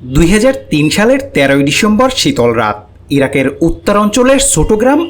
দুই হাজার তিন সালের তেরোই ডিসেম্বর শীতল রাত, ইরাকের উত্তরাঞ্চলের ছোট গ্রাম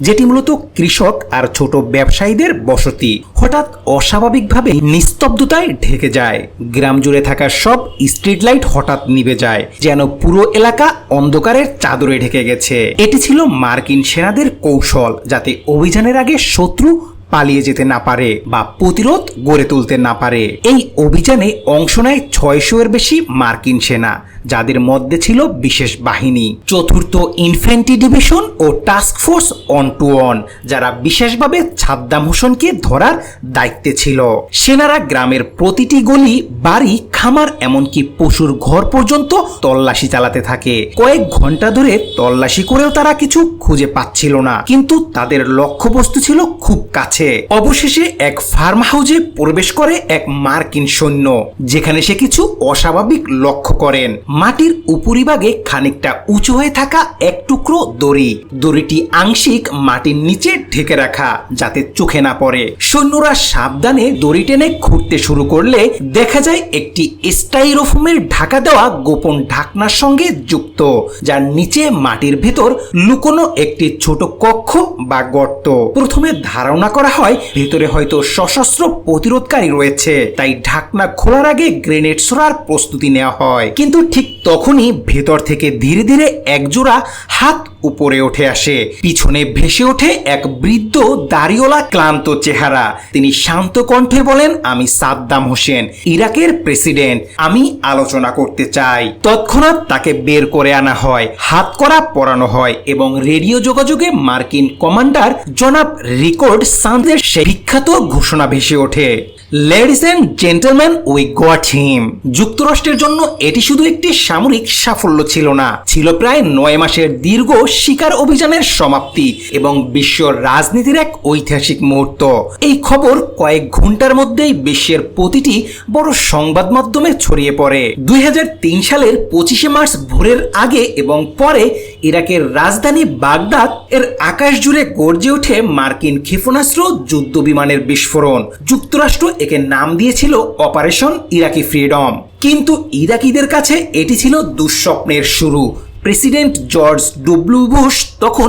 যেটি মূলত কৃষক আর ছোট ব্যবসায়ীদের বসতি। হঠাৎ অস্বাভাবিকভাবে নিস্তব্ধতায় ঢেকে যায়। গ্রাম জুড়ে থাকা সব স্ট্রিট লাইট হঠাৎ নিভে যায়, যেন পুরো এলাকা অন্ধকারের চাদরে ঢেকে গেছে। এটি ছিল মার্কিন সেনাদের কৌশল, যাতে অভিযানের আগে শত্রু পালিয়ে যেতে না পারে বা প্রতিরোধ গড়ে তুলতে না পারে। এই অভিযানে অংশ নেয় ছয়শো এর বেশি মার্কিন সেনা। যাদের মধ্যে ছিল বিশেষ বাহিনী। চতুর্থ ইনফ্যান্ট্রি ডিভিশন ও task force one two one যারা বিশেষভাবে সাদ্দাম হোসেনকে ধরার দায়িত্বে ছিল। সেনারা গ্রামের প্রতিটি গলি, বাড়ি, খামার, এমনকি পশুর ঘর পর্যন্ত তল্লাশি চালাতে থাকে। কয়েক ঘণ্টা ধরে তল্লাশি করেও তারা কিছু খুঁজে পাচ্ছিল না, কিন্তু তাদের লক্ষ্যবস্তু ছিল খুব কাছে। অবশেষে এক ফার্ম হাউসে প্রবেশ করে এক মার্কিন সৈন্য, যেখানে সে কিছু অস্বাভাবিক লক্ষ্য করেন। মাটির উপরিভাগে খানিকটা উঁচু হয়ে থাকা এক টুকরো দড়ি। দড়িটি আংশিক মাটির নিচে ঢেকে রাখা, যাতে চোখে না পড়ে। সৈন্যরা সাবধানে দড়ি টেনে ঘুরতে শুরু করলে দেখা যায় একটি স্টাইরোফোমের ঢাকা দেওয়া গোপন ঢাকনার সঙ্গে যুক্ত, যার নিচে মাটির ভেতর লুকোনো একটি ছোট কক্ষ বা গর্ত। প্রথমে ধারণা করা হয়, ভেতরে হয়তো সশস্ত্র প্রতিরোধকারী রয়েছে, তাই ঢাকনা খোলার আগে গ্রেনেড ছোড়ার প্রস্তুতি নেওয়া হয়। কিন্তু ঠিক তখনই ভেতর থেকে ধীরে ধীরে একজোড়া হাত উপরে উঠে আসে। পিছনে ভেসে ওঠে এক বৃদ্ধ দাড়িওয়ালা ক্লান্ত চেহারা। তিনি শান্ত কণ্ঠে বলেন, আমি সাদ্দাম হোসেন, ইরাকের প্রেসিডেন্ট। আমি আলোচনা করতে চাই। তৎক্ষণাৎ তাকে বের করে আনা হয়। হাত করা পরানো হয় এবং রেডিও যোগাযোগে মার্কিন কমান্ডার জনাব রিকর্ড সান্দের সে বিখ্যাত ঘোষণা ভেসে ওঠে। Ladies and gentleman we got him যুক্তরাষ্ট্রের জন্য এটি শুধু একটি সামরিক সাফল্য ছিল না, ছিল প্রায় নয় মাসের দীর্ঘ শিকার অভিযানের সমাপ্তি এবং বিশ্ব রাজনীতির এক ঐতিহাসিক মুহূর্ত। এই খবর কয়েক ঘণ্টার মধ্যেই বিশ্বের প্রতিটি বড় সংবাদ মাধ্যমে ছড়িয়ে পড়ে। দুই হাজার তিন সালের পঁচিশে মার্চ ভোরের আগে এবং পরে ইরাকের রাজধানী বাগদাদ এর আকাশ জুড়ে গর্জে ওঠে মার্কিন ক্ষেপণাস্ত্র যুদ্ধ বিমানের বিস্ফোরণ। যুক্তরাষ্ট্র একে নাম দিয়েছিল অপারেশন ইরাকি ফ্রিডম। কিন্তু ইরাকিদের কাছে এটি ছিল দুঃস্বপ্নের শুরু। প্রেসিডেন্ট জর্জ ডব্লিউ বুশ তখন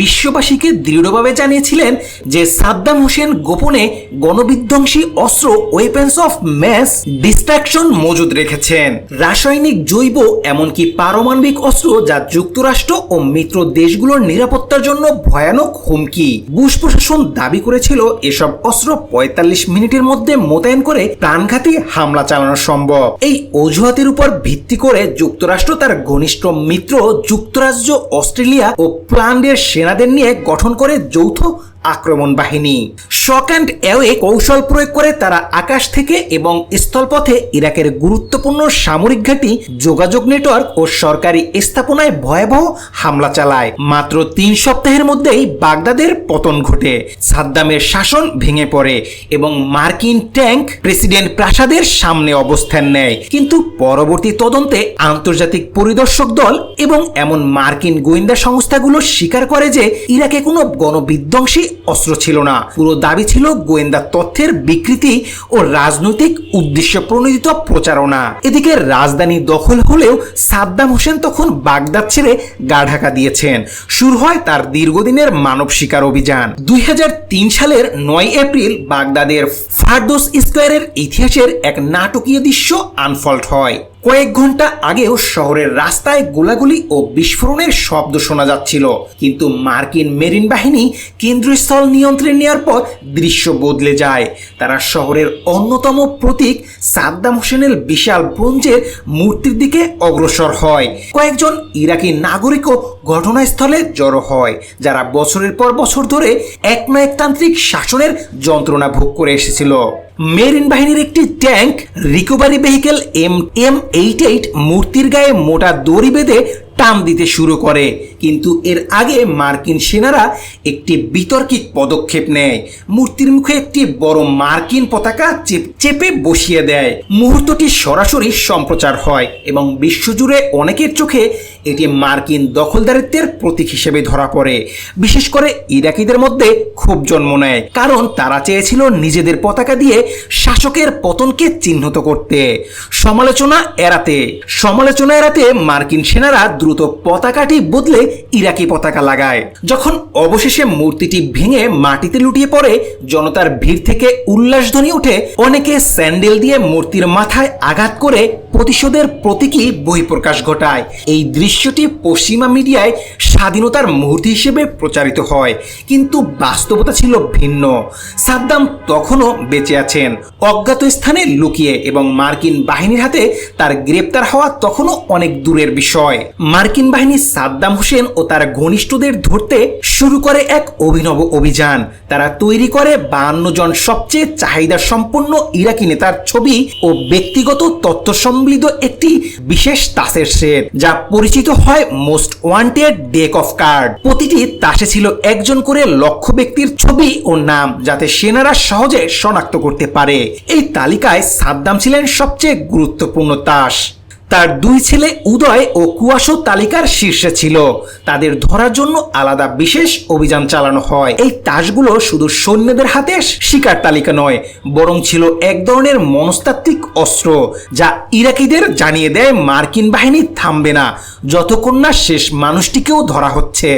বিশ্ববাসীকে দৃঢ়ভাবে জানিয়েছিলেন যে সাদ্দাম হোসেন গোপনে গণবিধ্বংসী অস্ত্র ওয়েপেন্স অফ ম্যাস ডিস্ট্রাকশন মজুদ রেখেছেন। রাসায়নিক জৈব এমনকি পারমাণবিক অস্ত্র যা যুক্তরাষ্ট্র ও মিত্র দেশগুলোর নিরাপত্তার জন্য ভয়ানক হুমকি। বুশ প্রশাসন দাবি করেছিল এসব অস্ত্র পঁয়তাল্লিশ মিনিটের মধ্যে মোতায়েন করে প্রাণঘাতী হামলা চালানো সম্ভব। এই অজুহাতের উপর ভিত্তি করে যুক্তরাষ্ট্র তার ঘনিষ্ঠ মিত্র যুক্তরাজ্য অস্ট্রেলিয়া ও প্লান্ডের সেনাদের নিয়ে গঠন করে যৌথ আক্রমণ বাহিনী। শক অ্যান্ড অ্যাওয়ে কৌশল প্রয়োগ করে তারা আকাশ থেকে এবং স্থলপথে ইরাকের গুরুত্বপূর্ণ সামরিক ঘাঁটি, যোগাযোগ নেটওয়ার্ক ও সরকারি স্থাপনায় ভয়াবহ হামলা চালায়। মাত্র তিন সপ্তাহের মধ্যেই বাগদাদের পতন ঘটে। সাদ্দামের শাসন ভেঙে পড়ে এবং মার্কিন ট্যাঙ্ক প্রেসিডেন্ট প্রাসাদের সামনে অবস্থান নেয়। কিন্তু পরবর্তী তদন্তে আন্তর্জাতিক পরিদর্শক দল এবং এমন মার্কিন গোয়েন্দা সংস্থাগুলো স্বীকার করে যে ইরাকে কোনো গণবিধ্বংসী অস্ত্র ছিল না। পুরো দাবি ছিল গোয়েন্দা তথ্যের বিকৃতি ও রাজনৈতিক উদ্দেশ্য প্রণোদিত প্রচারণা। এদিকে রাজধানী দখল হলেও সাদ্দাম হোসেন তখন বাগদাদ ছেড়ে গা ঢাকা দিয়েছেন। শুরু হয় তার দীর্ঘদিনের মানব শিকার অভিযান। দুই হাজার তিন সালের নয় এপ্রিল বাগদাদের ফারদোস স্কোয়ারের ইতিহাসের এক নাটকীয় দৃশ্য আনফল্ট হয়। কয়েক ঘণ্টা আগেও শহরের রাস্তায় গোলাগুলি ও বিস্ফোরণের শব্দ শোনা যাচ্ছিল। কিন্তু মার্কিন মেরিন বাহিনী কেন্দ্রস্থল নিয়ন্ত্রণ নেওয়ার পর দৃশ্য বদলে যায়। তারা শহরের অন্যতম প্রতীক সাদ্দাম হোসেনের বিশাল ব্রোঞ্জের মূর্তির দিকে অগ্রসর হয়। কয়েকজন ইরাকি নাগরিকও ঘটনাস্থলে জড়ো হয়, যারা বছরের পর বছর ধরে এক একনায়কতান্ত্রিক শাসনের যন্ত্রণা ভোগ করে এসেছিল। মেরিন বাহিনীর একটি tank, recovery vehicle M M eight eight মূর্তির গায়ে মোটা দড়ি বেঁধে টান দিতে শুরু করে। কিন্তু এর আগে মার্কিন সেনারা একটি বিতর্কিক পদক্ষেপ নেয়। মূর্তির মুখে একটি বড় মার্কিন পতাকা চেপ- চেপে বসিয়ে দেয়। মুহূর্তটি সরাসরি সম্প্রচার হয় এবং বিশ্বজুড়ে অনেকের চোখে এটি মার্কিন দখলদারিত্বের প্রতীক হিসেবে ধরা পড়ে। বিশেষ করে ইরাকিদের মধ্যে খুব জন্ম নেয়, কারণ তারা চেয়েছিল নিজেদের পতাকা দিয়ে শাসকের পতনকে চিহ্নিত করতে। সমালোচনা এড়াতে। সমালোচনা এড়াতে মার্কিন সেনারা দ্রুত পতাকাটি বদলে ইরাকি পতাকা লাগায়। যখন অবশেষে মূর্তিটি ভেঙে মাটিতে লুটিয়ে পড়ে, জনতার ভিড় থেকে উল্লাসধ্বনি উঠে অনেকে স্যান্ডেল দিয়ে মূর্তির মাথায় আঘাত করে প্রতিশোধের প্রতীকী বহিঃপ্রকাশ ঘটায়। এই দৃশ্যটি পশ্চিমা মিডিয়ায় স্বাধীনতার মুহূর্ত হিসেবে প্রচারিত হয়, কিন্তু বাস্তবতা ছিল ভিন্ন। সাদ্দাম তখনও বেঁচে আছেন। অজ্ঞাত স্থানে লুকিয়ে এবং মার্কিন বাহিনীর হাতে তার গ্রেপ্তার হওয়া তখনও অনেক দূরের বিষয়। মার্কিন বাহিনী সাদ্দাম হোসেন ও তার ঘনিষ্ঠদের ধরতে শুরু করে এক অভিনব অভিযান। তারা তৈরি করে বাহান্ন জন সবচেয়ে চাহিদা সম্পন্ন ইরাকি নেতার ছবি ও ব্যক্তিগত তথ্য সম্বলিত একটি বিশেষ তাসের সেট, যা পরিচিত হয় most wanted deck of card. প্রতিটি তাসে ছিল একজন করে লক্ষ্য ব্যক্তির ছবি ও নাম, যাতে সেনারা সহজে শনাক্ত করতে পারে। এই তালিকায় সাদ্দাম ছিলেন সবচেয়ে গুরুত্বপূর্ণ তাস। তার দুই ছেলে উদয় ও কুয়াশো তালিকার শীর্ষে ছিল। তাদের ধরার জন্য আলাদা বিশেষ অভিযান চালানো হয়। এই তাসগুলো শুধু সৈন্যদের হাতে শিকার তালিকা নয়, বরং ছিল এক ধরনের মনস্তাত্ত্বিক অস্ত্র, যা ইরাকিদের জানিয়ে দেয় মার্কিন বাহিনী থামবে না, যতক্ষণ না শেষ মানুষটিকেও ধরা হচ্ছে।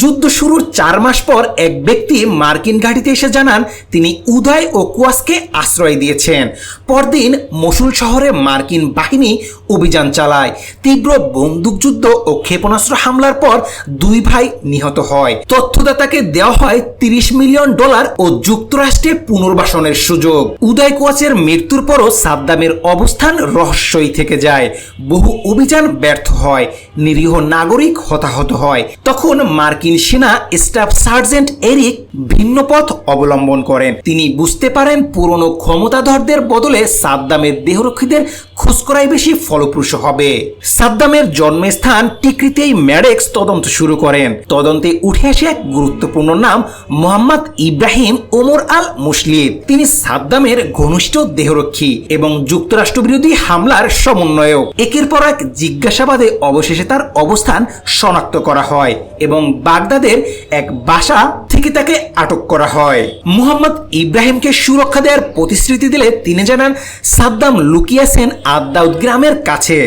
যুদ্ধ শুরুর চার মাস পর এক ব্যক্তি মার্কিন ঘাঁটিতে এসে জানান, তিনি উদয় ও কুয়াশকে আশ্রয় দিয়েছেন। পরদিন মসুল শহরে মার্কিন বাহিনী অভিযান চালায়। তীব্র বন্দুকযুদ্ধ ও ক্ষেপণাস্ত্র হামলার পর দুই ভাই নিহত হয়। তথ্যদাতাকে দেওয়া হয় তিরিশ মিলিয়ন ডলার ও যুক্তরাষ্ট্রে পুনর্বাসনের সুযোগ। উদয় কোয়াচের মৃত্যুর পরও সাদ্দামের অবস্থান রহস্যই থেকে যায়। বহু অভিযান ব্যর্থ হয়, নিরীহ নাগরিক হতাহত হয়। তখন মার্কিন সেনা স্টাফ সার্জেন্ট এরিক ভিন্ন পথ অবলম্বন করেন। তিনি বুঝতে পারেন পুরনো ক্ষমতাধরদের বদলে সাদ্দামের দেহরক্ষীদের খোঁজ করাই বেশি ফলপ্রসূ হবে। সাদ্দামের জন্মস্থান টিকরিতেই ম্যাডেক্স তদন্ত শুরু করেন। তদন্তে উঠে আসে এক গুরুত্বপূর্ণ নাম, মোহাম্মদ ইব্রাহিম ওমর আল মুসলিদ তিনি সাদ্দামের ঘনিষ্ঠ দেহরক্ষী এবং যুক্তরাষ্ট্র বিরোধী হামলার সমন্বয়ক। একের পর এক জিজ্ঞাসাবাদে অবশেষে তার অবস্থান শনাক্ত করা হয় এবং বাগদাদের এক বাসা থেকে তাকে আটক করা হয়। মুহাম্মদ ইব্রাহিমকে সুরক্ষা দেওয়ার প্রতিশ্রুতি দিলে তিনি জানান, সাদ্দাম লুকিয়েছেন আদাউদ গ্রামের কাছে।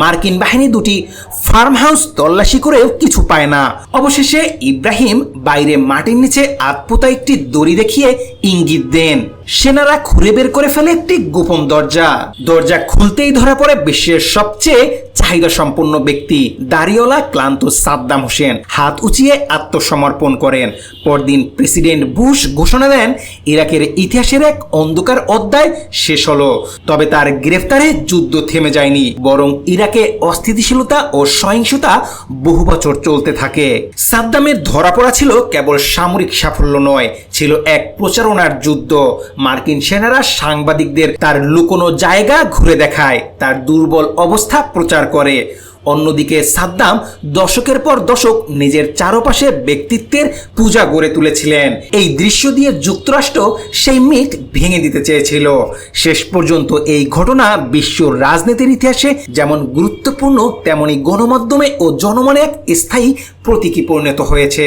মার্কিন বাহিনী দুটি ফার্ম হাউস তল্লাশি করেও কিছু পায় না। অবশেষে ইব্রাহিম বাইরে মাটির নিচে আতপোতা একটি দড়ি দেখিয়ে ইঙ্গিত দেন। সেনারা খুঁড়ে বের করে ফেলে একটি গোপন দরজা। দরজা খুলতেই ধরা পড়ে বিশ্বের সবচেয়ে চাহিদা সম্পন্ন ব্যক্তি, দাড়িওয়ালা ক্লান্ত সাদ্দাম হোসেন। হাত উঁচিয়ে আত্মসমর্পণ করেন। পরদিন প্রেসিডেন্ট বুশ ঘোষণা দেন, ইরাকের ইতিহাসের এক অন্ধকার অধ্যায় শেষ হলো। তবে তার গ্রেফতারে যুদ্ধ থেমে যায়নি, বরং ইরাকে অস্থিতিশীলতা ও সহিংসতা বহু বছর চলতে থাকে। সাদ্দামের ধরা পড়া ছিল কেবল সামরিক সাফল্য নয়, ছিল এক প্রচারণার যুদ্ধ। মার্কিন সেনারা সাংবাদিকদের তার লুকোনো জায়গা ঘুরে দেখায়, তার দুর্বল অবস্থা প্রচার করে। অন্যদিকে সাদ্দাম দশকের পর দশক নিজের চারপাশে ব্যক্তিত্বের পূজা গড়ে তুলেছিলেন। এই দৃশ্য দিয়ে যুক্তরাষ্ট্র সেই মিথ ভেঙে দিতে চেয়েছিল। শেষ পর্যন্ত এই ঘটনা বিশ্ব রাজনীতির ইতিহাসে যেমন গুরুত্বপূর্ণ, তেমনি গণমাধ্যমে ও জনমনে এক স্থায়ী প্রতীকী পরিণত হয়েছে।